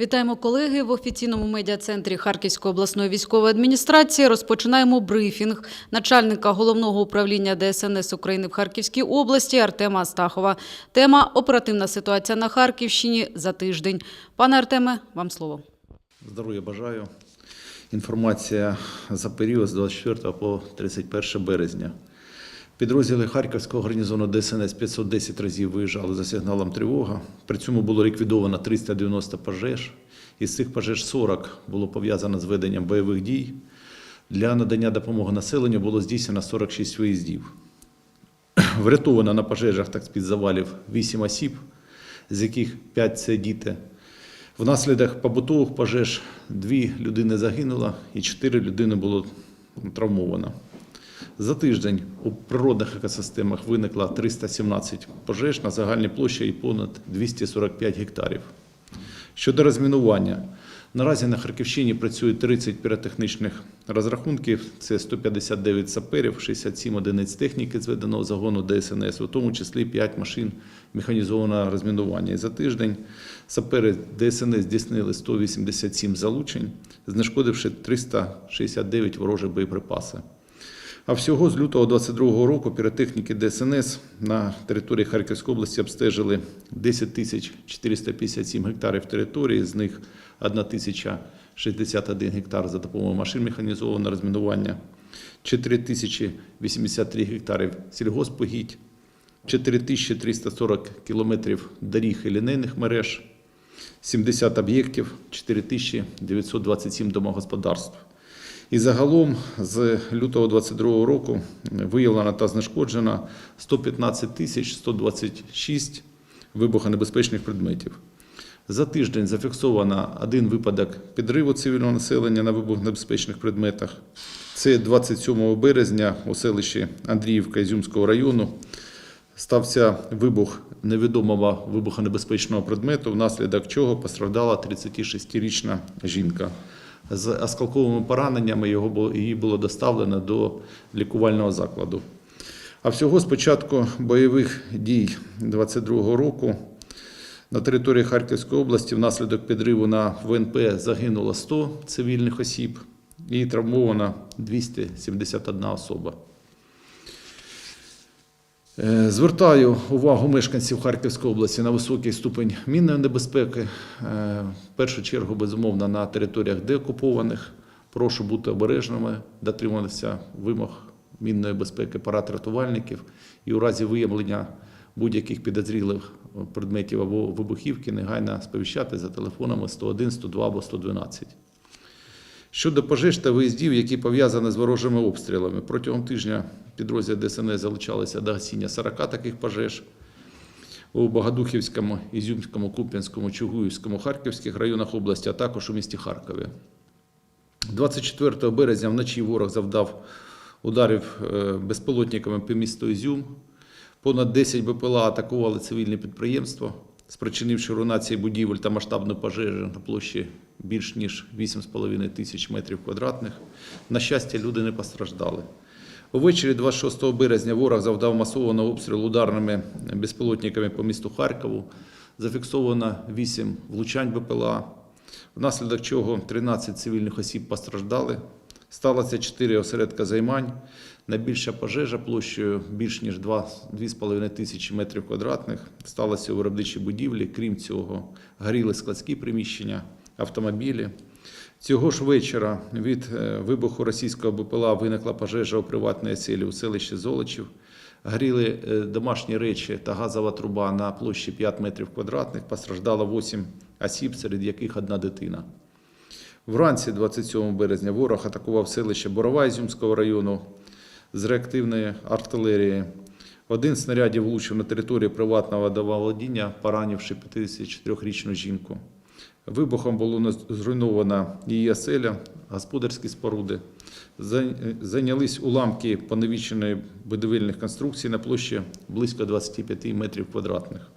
Вітаємо колеги в офіційному медіа-центрі Харківської обласної військової адміністрації. Розпочинаємо брифінг начальника головного управління ДСНС України в Харківській області Артема Астахова. Тема оперативна ситуація на Харківщині за тиждень. Пане Артеме, вам слово. Здоров'я бажаю. Інформація за період з 24 по 31 березня. Підрозділи Харківського гарнізону ДСНС 510 разів виїжджали за сигналом тривога. При цьому було ліквідовано 390 пожеж. Із цих пожеж 40 було пов'язано з веденням бойових дій. Для надання допомоги населенню було здійснено 46 виїздів. Врятовано на пожежах так з-під завалів 8 осіб, з яких 5 – це діти. Внаслідок побутових пожеж дві людини загинуло і чотири людини було травмовано. За тиждень у природних екосистемах виникло 317 пожеж на загальній площі і понад 245 гектарів. Щодо розмінування, наразі на Харківщині працює 30 піротехнічних розрахунків, це 159 саперів, 67 одиниць техніки зведеного загону ДСНС, у тому числі 5 машин механізованого розмінування. І за тиждень сапери ДСНС здійснили 187 залучень, знешкодивши 369 ворожих боєприпаси. А всього з лютого 2022 року піротехніки ДСНС на території Харківської області обстежили 10 тисяч 457 гектарів території, з них 1 тисяча 61 гектар за допомогою машин механізованого розмінування, 4 тисячі 83 гектарів сільгоспогідь, 4340 кілометрів доріг і лінейних мереж, 70 об'єктів, 4927 домогосподарств. І загалом з лютого 2022 року виявлено та знешкоджено 115 тисяч 126 вибухонебезпечних предметів. За тиждень зафіксовано один випадок підриву цивільного населення на вибухонебезпечних предметах. Це 27 березня у селищі Андріївка Ізюмського району стався вибух невідомого вибухонебезпечного предмету, внаслідок чого постраждала 36-річна жінка. З осколковими пораненнями його її було доставлено до лікувального закладу. А всього з початку бойових дій 22 року на території Харківської області внаслідок підриву на ВНП загинуло 100 цивільних осіб і травмовано 271 особа. Е, Звертаю увагу мешканців Харківської області на високий ступень мінної небезпеки. Е, В першу чергу, безумовно, на територіях деокупованих. Прошу бути обережними, дотримуватися вимог мінної безпеки парад рятувальників і у разі виявлення будь-яких підозрілих предметів або вибухівки негайно сповіщати за телефонами 101, 102 або 112. Щодо пожеж та виїздів, які пов'язані з ворожими обстрілами, протягом тижня підрозділи ДСНС залучалися до гасіння 40 таких пожеж у Богодухівському, Ізюмському, Куп'янському, Чугуївському, Харківських районах області, а також у місті Харкові. 24 березня вночі ворог завдав ударів е, безпілотниками по місту Ізюм. Понад 10 БПЛА атакували цивільне підприємство, спричинивши руйнації будівель та масштабну пожежу на площі більш ніж 8,5 тисяч метрів квадратних. На щастя, люди не постраждали. Увечері 26 березня ворог завдав масованого обстрілу ударними безпілотниками по місту Харкову. Зафіксовано 8 влучань БПЛА, внаслідок чого 13 цивільних осіб постраждали. Сталося 4 осередка займань. Найбільша пожежа площею більш ніж 2,5 тисячі метрів квадратних сталося у виробничій будівлі. Крім цього, горіли складські приміщення, автомобілі. Цього ж вечора від е, вибуху російського БПЛА виникла пожежа у приватній оселі у селищі Золочів. Горіли е, домашні речі та газова труба на площі 5 метрів квадратних. Постраждало 8 осіб, серед яких одна дитина. Вранці 27 березня ворог атакував селище Борова Ізюмського району з реактивної артилерії. Один з снарядів влучив на територію приватного водоволодіння, поранивши 54-річну жінку. Вибухом було зруйнована її оселя, господарські споруди. Зайнялись уламки поневіченої будівельних конструкцій на площі близько 25 метрів квадратних.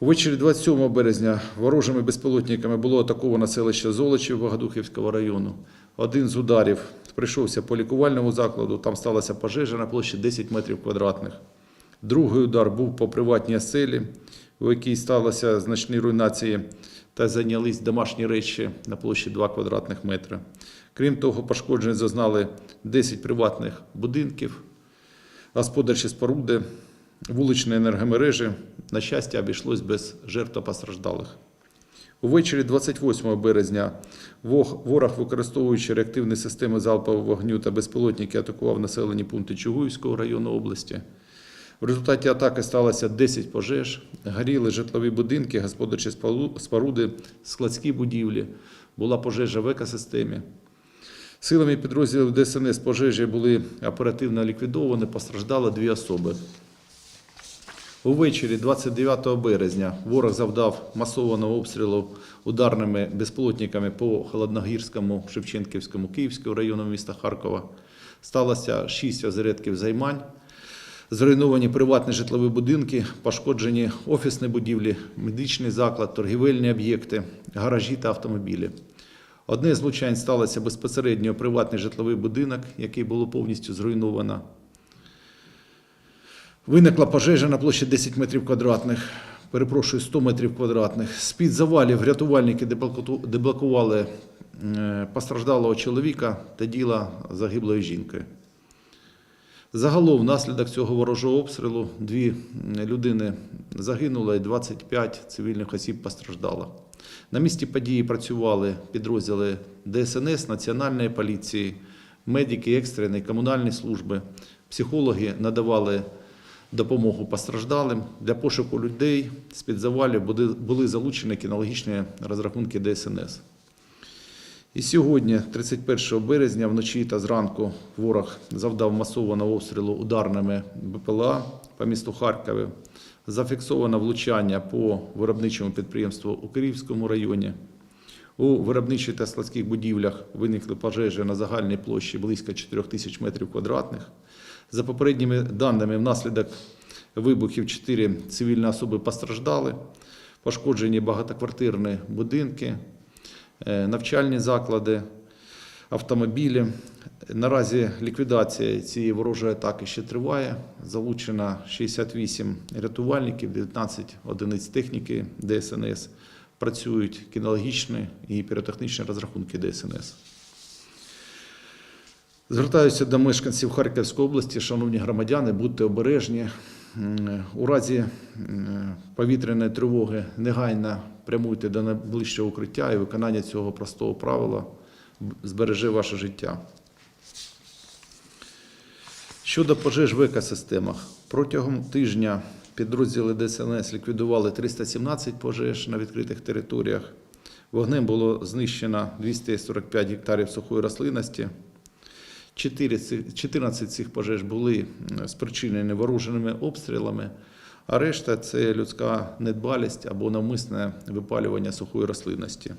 Увечері 27 березня ворожими безпілотниками було атаковано селище Золочів Богодухівського району. Один з ударів прийшовся по лікувальному закладу, там сталася пожежа на площі 10 метрів квадратних. Другий удар був по приватній оселі, у якій сталося значні руйнації та зайнялись домашні речі на площі 2 квадратних метри. Крім того, пошкоджень зазнали 10 приватних будинків, господарчі споруди, вуличні енергомережі. На щастя, обійшлось без жертв постраждалих. Увечері 28 березня ворог, використовуючи реактивні системи залпового вогню та безпілотники, атакував населені пункти Чугуївського району області. В результаті атаки сталося 10 пожеж, горіли житлові будинки, господарчі споруди, складські будівлі, була пожежа в екосистемі. Силами підрозділів ДСНС пожежі були оперативно ліквідовані, постраждали дві особи. Увечері 29 березня ворог завдав масованого обстрілу ударними безпілотниками по Холодногірському, Шевченківському, Київському району міста Харкова. Сталося шість озередків займань. Зруйновані приватні житлові будинки, пошкоджені офісні будівлі, медичний заклад, торгівельні об'єкти, гаражі та автомобілі. Одне з влучань сталося безпосередньо приватний житловий будинок, який було повністю зруйновано. Виникла пожежа на площі 10 метрів квадратних, перепрошую, 100 метрів квадратних. З-під завалів рятувальники деблокували постраждалого чоловіка та діла загиблої жінки. Загалом, внаслідок цього ворожого обстрілу, дві людини загинули і 25 цивільних осіб постраждало. На місці події працювали підрозділи ДСНС, Національної поліції, медики екстреної, комунальні служби, психологи надавали допомогу постраждалим. Для пошуку людей з-під завалів були, були залучені кінологічні розрахунки ДСНС. І сьогодні, 31 березня, вночі та зранку ворог завдав масованого обстрілу ударними БПЛА по місту Харкові. Зафіксовано влучання по виробничому підприємству у Київському районі. У виробничих та складських будівлях виникли пожежі на загальній площі близько 4 тисяч метрів квадратних. За попередніми даними, внаслідок вибухів 4 цивільні особи постраждали, пошкоджені багатоквартирні будинки, е, навчальні заклади, автомобілі. Наразі ліквідація цієї ворожої атаки ще триває. Залучено 68 рятувальників, 19 одиниць техніки ДСНС. Працюють кінологічні і піротехнічні розрахунки ДСНС. Звертаюся до мешканців Харківської області, шановні громадяни, будьте обережні. У разі повітряної тривоги негайно прямуйте до найближчого укриття і виконання цього простого правила збереже ваше життя. Щодо пожеж в екосистемах, протягом тижня підрозділи ДСНС ліквідували 317 пожеж на відкритих територіях. Вогнем було знищено 245 гектарів сухої рослинності. Чотири ці- 14 цих пожеж були спричинені вороженими обстрілами, а решта це людська недбалість або навмисне випалювання сухої рослинності.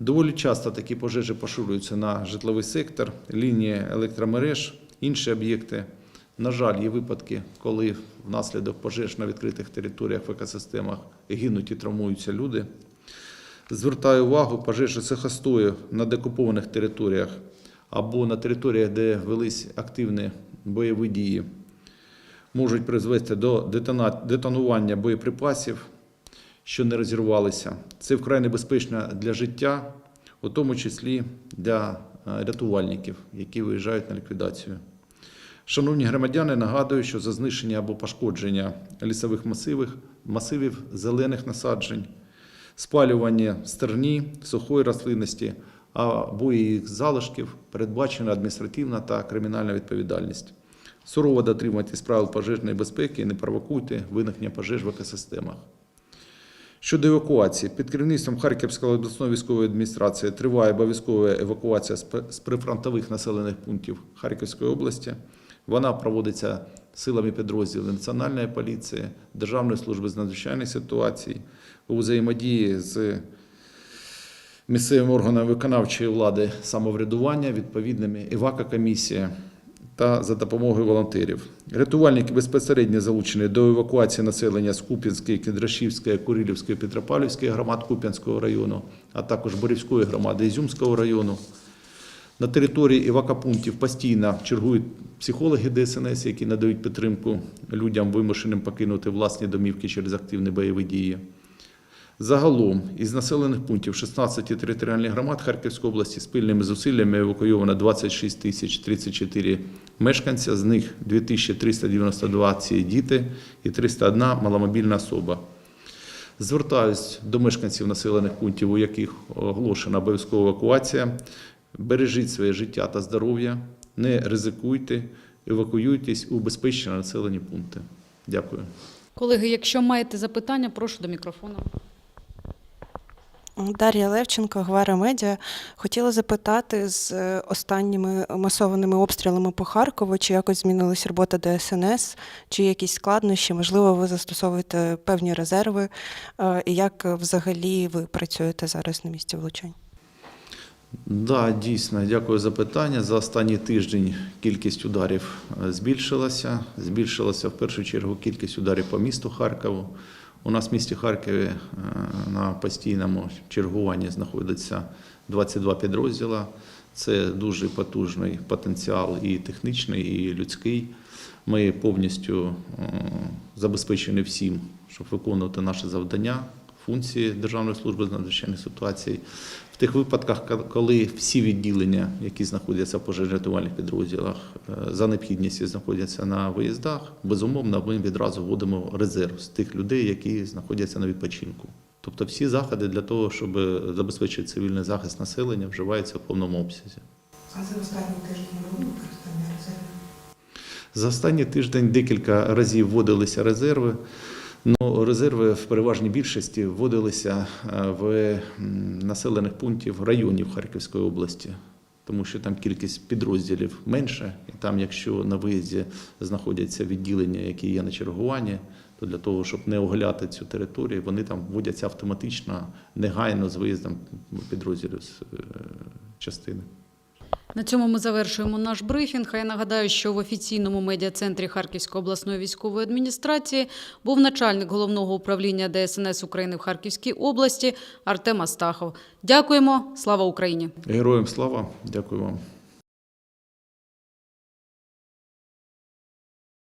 Доволі часто такі пожежі поширюються на житловий сектор, лінії електромереж, інші об'єкти. На жаль, є випадки, коли внаслідок пожеж на відкритих територіях в екосистемах гинуть і травмуються люди. Звертаю увагу, пожежі сухостою на декупованих територіях або на територіях, де велись активні бойові дії, можуть призвести до детонування боєприпасів, що не розірвалися. Це вкрай небезпечно для життя, у тому числі для е, рятувальників, які виїжджають на ліквідацію. Шановні громадяни, нагадую, що за знищення або пошкодження лісових масивів, масивів зелених насаджень, спалювання стерні, сухої рослинності або їх залишків передбачена адміністративна та кримінальна відповідальність. Сурово дотримуйтесь правил пожежної безпеки і не провокуйте виникнення пожеж в екосистемах. Щодо евакуації, під керівництвом Харківської обласної військової адміністрації триває обов'язкова евакуація з прифронтових населених пунктів Харківської області. Вона проводиться силами підрозділів Національної поліції, Державної служби з надзвичайних ситуацій у взаємодії з місцевими органами виконавчої влади самоврядування, відповідними евакокомісії та за допомогою волонтерів. Рятувальники безпосередньо залучені до евакуації населення з Куп'янської, Кіндрашівської, Курилівської, Петропавлівської громад Куп'янського району, а також Борівської громади Ізюмського району. На території евакопунктів постійно чергують психологи ДСНС, які надають підтримку людям, вимушеним покинути власні домівки через активні бойові дії. Загалом із населених пунктів 16 територіальних громад Харківської області спільними зусиллями евакуйовано 26 тисяч 34 мешканця, з них 2392 – це діти і 301 – маломобільна особа. Звертаюсь до мешканців населених пунктів, у яких оголошена обов'язкова евакуація. Бережіть своє життя та здоров'я, не ризикуйте, евакуюйтесь у безпечні населені пункти. Дякую. Колеги, якщо маєте запитання, прошу до мікрофону. Дар'я Левченко, Гвара Медіа. Хотіла запитати з е, останніми масованими обстрілами по Харкову, чи якось змінилась робота ДСНС, чи якісь складнощі, можливо, ви застосовуєте певні резерви, е, і як взагалі ви працюєте зараз на місці влучань? Да, дійсно, дякую за питання. За останній тиждень кількість ударів е, збільшилася. Збільшилася в першу чергу кількість ударів по місту Харкову. У нас в місті Харкові е, на постійному чергуванні знаходиться 22 підрозділа. Це дуже потужний потенціал і технічний, і людський. Ми повністю е, забезпечені всім, щоб виконувати наше завдання, функції Державної служби з надзвичайних ситуацій. В тих випадках, коли всі відділення, які знаходяться в пожежно-рятувальних підрозділах, е, за необхідністю знаходяться на виїздах, безумовно, ми відразу вводимо резерв з тих людей, які знаходяться на відпочинку. Тобто всі заходи для того, щоб забезпечити цивільний захист населення, вживаються в повному обсязі. А за останні тижні було використання резервів? За останній тиждень декілька разів вводилися резерви. Ну, резерви в переважній більшості вводилися е, в населених пунктів районів Харківської області, тому що там кількість підрозділів менше, і там, якщо на виїзді знаходяться відділення, які є на чергуванні, то для того, щоб не оголяти цю територію, вони там вводяться автоматично, негайно з виїздом підрозділів з е, частини. На цьому ми завершуємо наш брифінг. А я нагадаю, що в офіційному медіа-центрі Харківської обласної військової адміністрації був начальник головного управління ДСНС України в Харківській області Артем Астахов. Дякуємо. Слава Україні! Героям слава, дякую вам.